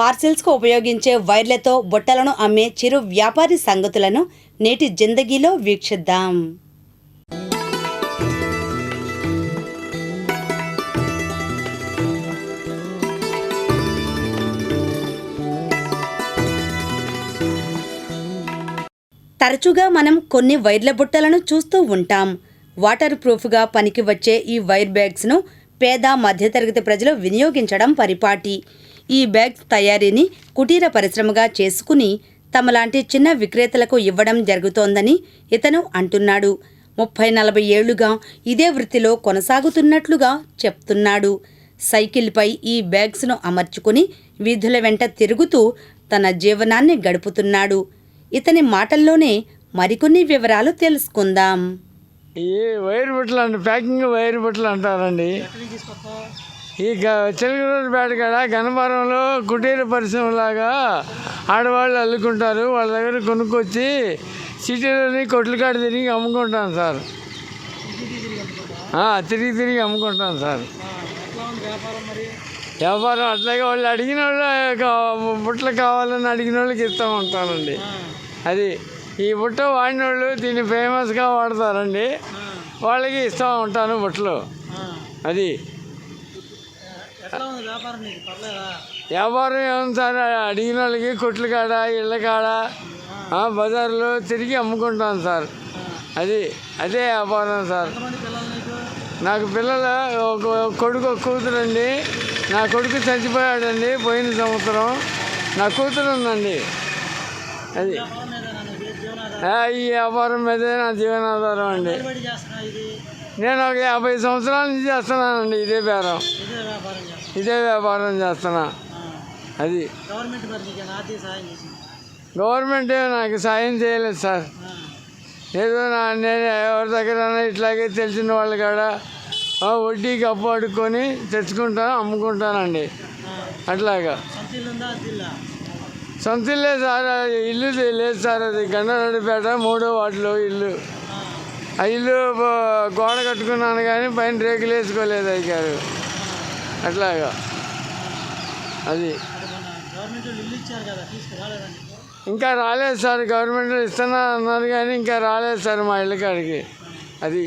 పార్సిల్స్కు ఉపయోగించే వైర్లతో బుట్టలను అమ్మే చిరు వ్యాపారి సంగతులను నేటి జిందగీలో వీక్షిద్దాం. తరచుగా మనం కొన్ని వైర్ల బుట్టలను చూస్తూ ఉంటాం. వాటర్ ప్రూఫ్గా పనికి వచ్చే ఈ వైర్ బ్యాగ్స్ను పేద మధ్యతరగతి ప్రజలు వినియోగించడం పరిపాటి. ఈ బ్యాగ్స్ తయారీని కుటీర పరిశ్రమగా చేసుకుని తమలాంటి చిన్న విక్రేతలకు ఇవ్వడం జరుగుతోందని ఇతను అంటున్నాడు. ముప్పై నలభై ఏళ్ళుగా ఇదే వృత్తిలో కొనసాగుతున్నట్లుగా చెప్తున్నాడు. సైకిల్పై ఈ బ్యాగ్స్ను అమర్చుకుని వీధుల వెంట తిరుగుతూ తన జీవనాన్ని గడుపుతున్నాడు. ఇతని మాటల్లోనే మరికొన్ని వివరాలు తెలుసుకుందాం. ఈ వైర్ బుట్టలు అంట ప్యాకింగ్ వైర్ బుట్టలు అంటారండి. ఈ చిలకలూరుపేట కాడ గణపరంలో కుటీర పరిశ్రమలాగా ఆడవాళ్ళు అల్లుకుంటారు. వాళ్ళ దగ్గర కొనుక్కొచ్చి సిటీలోని కొట్లు కాడ తిరిగి అమ్ముకుంటాను సార్. తిరిగి తిరిగి అమ్ముకుంటాను సార్. వ్యాపారం అట్లాగే వాళ్ళు అడిగిన వాళ్ళు కా- బుట్టలు కావాలని అడిగిన వాళ్ళకి ఇస్తూ ఉంటానండి అది ఈ బుట్ట వాడిన వాళ్ళు దీన్ని ఫేమస్గా వాడతారండి. వాళ్ళకి ఇస్తూ ఉంటాను బుట్టలు. అది. వ్యాపారం ఏముంది సార్? అడిగిన వాళ్ళకి కొట్ల కాడ ఇళ్ళ కాడ బజార్లో తిరిగి అమ్ముకుంటాను సార్. అది అదే వ్యాపారం సార్. నాకు? పిల్లలు కొడుకు ఒక కూతురండి. నా కొడుకు చచ్చిపోయాడండి పోయిన సంవత్సరం. నా కూతురు ఉందండి అది ఈ వ్యాపారం మీదే నా జీవనాధారం అండి. నేను ఒక యాభై సంవత్సరాల నుంచి చేస్తున్నానండి ఇదే వ్యాపారం ఇదే వ్యాపారం చేస్తున్నా. అది. గవర్నమెంట్ నాకు సాయం చేయలేదు సార్. ఏదో నా నేను ఎవరి దగ్గర ఇట్లాగే తెలిసిన వాళ్ళ కాడ వడ్డీకి అప్పు అడుక్కొని తెచ్చుకుంటాను అమ్ముకుంటానండి. అట్లాగా. సొంత ఇల్లే సార్ ఇల్లు లేదు సార్ అది గండరెడ్డిపేట మూడో వాటిలో ఇల్లు. ఆ ఇల్లు గోడ కట్టుకున్నాను కానీ పైన రేకులు వేసుకోలేదు అయ్యారు అట్లాగా. అది. ఇంకా రాలేదు సార్ గవర్నమెంట్ ఇస్తున్నా అన్నారు కానీ ఇంకా రాలేదు సార్ మా ఇళ్ళకాడికి అది.